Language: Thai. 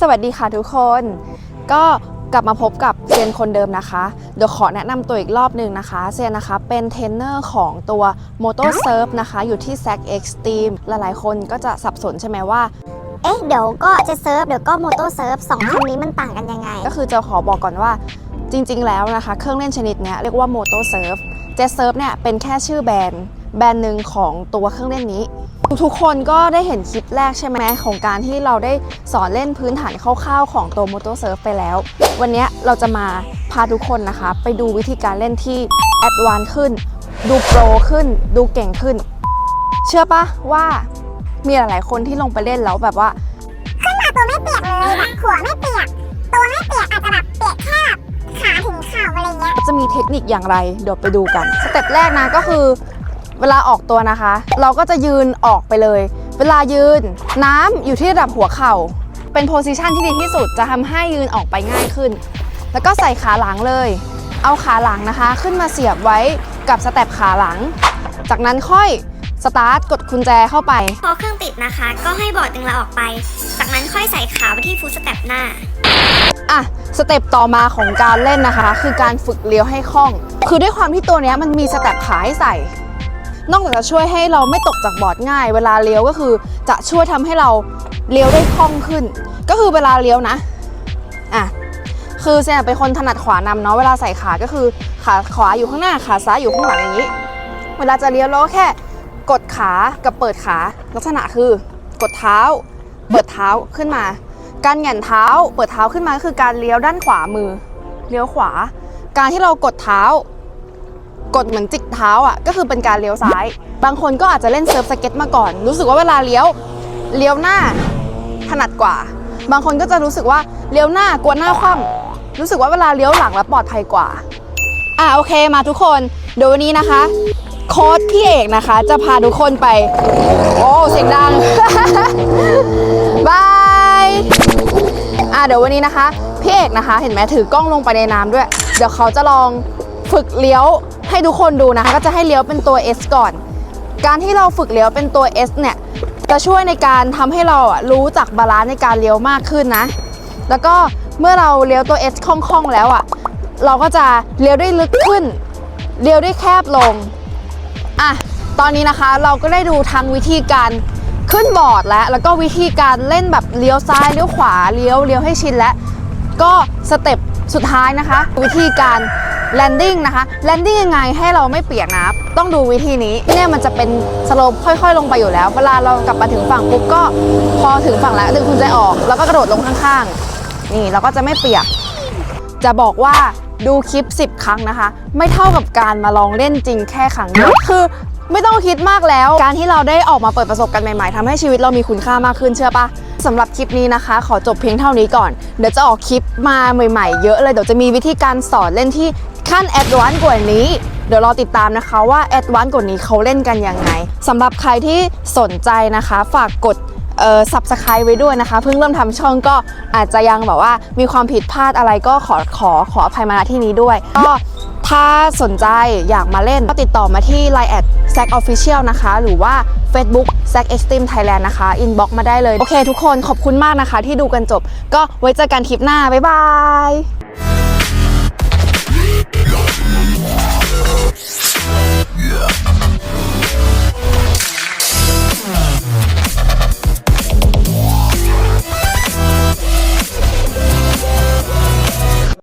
สวัสดีค่ะทุกคน ก็กลับมาพบกับเซียนคนเดิมนะคะ เดี๋ยวขอแนะนำตัวอีกรอบหนึ่งนะคะเซียนนะคะเป็นเทรนเนอร์ของตัว Moto Surf นะคะ อยู่ที่ z a c Extreme หลายๆ คนก็จะสับสนใช่ไหมว่าเอ๊ะเดี๋ยวก็จะเซิร์ฟเดี๋ยวก็โมโตเซิร์ฟสองคำนี้มันต่างกันยังไง ก็คือจะขอบอกก่อนว่าจริง ๆ แล้วนะคะ เครื่องเล่นชนิดเนี้ยเรียกว่า Moto Surf Jet Surf เนี่ยเป็นแค่ชื่อแบรนด์แบรนด์หนึ่งของตัวเครื่องเล่นนี้ ทุกๆคนก็ได้เห็นคลิปแรกใช่ไหมของการที่เราได้สอนเล่นพื้นฐานคร่าวๆของตัว Moto Surf ไปแล้ว วันเนี้ยเราจะมาพาทุกคนนะคะ ไปดูวิธีการเล่นที่แอดวานซ์ขึ้น ดูโปรขึ้น ดูเก่งขึ้น เชื่อปะว่ามีหลายๆคนที่ลงไปเล่นแล้วแบบว่า ขึ้นมาตัวไม่เปียกเลยแบบหัวไม่เปียก ตัวไม่เปียกอาจจะแบบเปียกแค่ขาถึงเข่าอะไรเงี้ยจะมีเทคนิคอย่างไรเดี๋ยวไปดูกันสเต็ปแรกนะก็คือ เวลาออกตัวนะคะ เราก็จะยืนออกไปเลย เวลายืนน้ำอยู่ที่ระดับหัวเข่า เป็นโพซิชันที่ดีที่สุดจะทำให้ยืนออกไปง่ายขึ้น แล้วก็ใส่ขาหลังเลย เอาขาหลังนะคะ ขึ้นมาเสียบไว้กับสเต็ปขาหลัง จากนั้นค่อยสตาร์ทกดกุญแจเข้าไป พอเครื่องติดนะคะ ก็ให้บอร์ดดึงเราออกไป จากนั้นค่อยใส่ขาไปที่ฟูตสเต็ปหน้า อะ สเต็ปต่อมาของการเล่นนะคะ คือการฝึกเลี้ยวให้คล่อง คือด้วยความที่ตัวเนี้ยมันมีสเต็ปขาให้ใส่ นอกจากจะช่วยให้เราไม่ตกจากบอร์ดง่าย เวลาเลี้ยวก็คือจะช่วยทำให้เราเลี้ยวได้คล่องขึ้น ก็คือเวลาเลี้ยวนะอะคือเซนเป็นคนถนัดขวานำเนาะเวลาใส่ขาก็คือขาขวาอยู่ข้างหน้าขาซ้ายอยู่ข้างหลังอย่างนี้ เวลาจะเลี้ยวเราก็แค่กดขากับเปิดขาลักษณะคือกดเท้า เปิดเท้าขึ้นมา การหยันเท้า เปิดเท้าขึ้นมาก็คือการเลี้ยวด้านขวามือ เลี้ยวขวา การที่เรากดเท้า กดเหมือนจิกเท้าอะก็คือเป็นการเลี้ยวซ้าย บางคนก็อาจจะเล่นเซิร์ฟสเก็ตมาก่อน รู้สึกว่าเวลาเลี้ยวเลี้ยวหน้าถนัดกว่า บางคนก็จะรู้สึกว่าเลี้ยวหน้ากลัวหน้าคว่ำรู้สึกว่าเวลาเลี้ยวหลังแล้วปลอดภัยกว่าอะโอเคมาทุกคนเดี๋ยววันนี้นะคะ โค้ดพี่เอกนะคะ จะพาทุกคนไป โอ้เสียงดังบายอะเดี๋ยววันนี้นะคะพี่เอกนะคะ เห็นไหมถือกล้องลงไปในน้ำด้วย เดี๋ยวเขาจะลองฝึกเลี้ยว ให้ทุกคนดูนะคะก็จะให้เลี้ยวเป็นตัว S ก่อน การที่เราฝึกเลี้ยวเป็นตัว S เนี่ยจะช่วยในการทำให้เราอะรู้จักบาลานซ์ในการเลี้ยวมากขึ้นนะ แล้วก็เมื่อเราเลี้ยวตัว S คล่องๆแล้วอะเราก็จะเลี้ยวได้ลึกขึ้นเลี้ยวได้แคบลงอะตอนนี้นะคะเราก็ได้ดูทั้งวิธีการขึ้นบอร์ดแล้วแล้วก็วิธีการเล่นแบบเลี้ยวซ้ายเลี้ยวขวาเลี้ยวเลี้ยวให้ชินแล้วก็สเต็ปสุดท้ายนะคะ วิธีการ แลนดิ้งนะคะแลนดิ้งยังไงให้เราไม่เปียกน้ำต้องดูวิธีนี้เนี่ยมันจะเป็นสโลปค่อย ๆ ลงไปอยู่แล้ว เวลาเรากลับมาถึงฝั่งปุ๊บก็พอถึงฝั่งแล้วดึงคุณใจออก แล้วก็กระโดดลงข้างๆ นี่เราก็จะไม่เปียก จะบอกว่าดูคลิป 10 ครั้งนะคะ ไม่เท่ากับการมาลองเล่นจริงแค่ครั้งเดียวคือไม่ต้องคิดมากแล้ว การที่เราได้ออกมาเปิดประสบการณ์ใหม่ๆทำให้ชีวิตเรามีคุณค่ามากขึ้นเชื่อปะ สำหรับคลิปนี้นะคะ ขอจบเพียงเท่านี้ก่อน เดี๋ยวจะออกคลิปมาใหม่ๆ เยอะเลย เดี๋ยวจะมีวิธีการสอนเล่นที่ขั้นแอดวานซ์กว่านี้ เดี๋ยวรอติดตามนะคะว่าแอดวานซ์กว่านี้เขาเล่นกันยังไงสำหรับใครที่สนใจนะคะ ฝากกดเอ่อ subscribe ไว้ด้วยนะคะ เพิ่งเริ่มทำช่องก็อาจจะยังแบบว่ามีความผิดพลาดอะไรก็ขอขอขออภัยมาณที่นี้ด้วย ก็ ถ้าสนใจอยากมาเล่นก็ติดต่อมาที่ Line แอดแซกออฟฟิเชียลนะคะ หรือว่า Facebook z a c Extreme Thailand นะคะ อินบ็อกมาได้เลย โอเคทุกคนขอบคุณมากนะคะ ที่ดูกันจบ ก็ไว้เจอกันคลิปหน้า บ๊ายบาย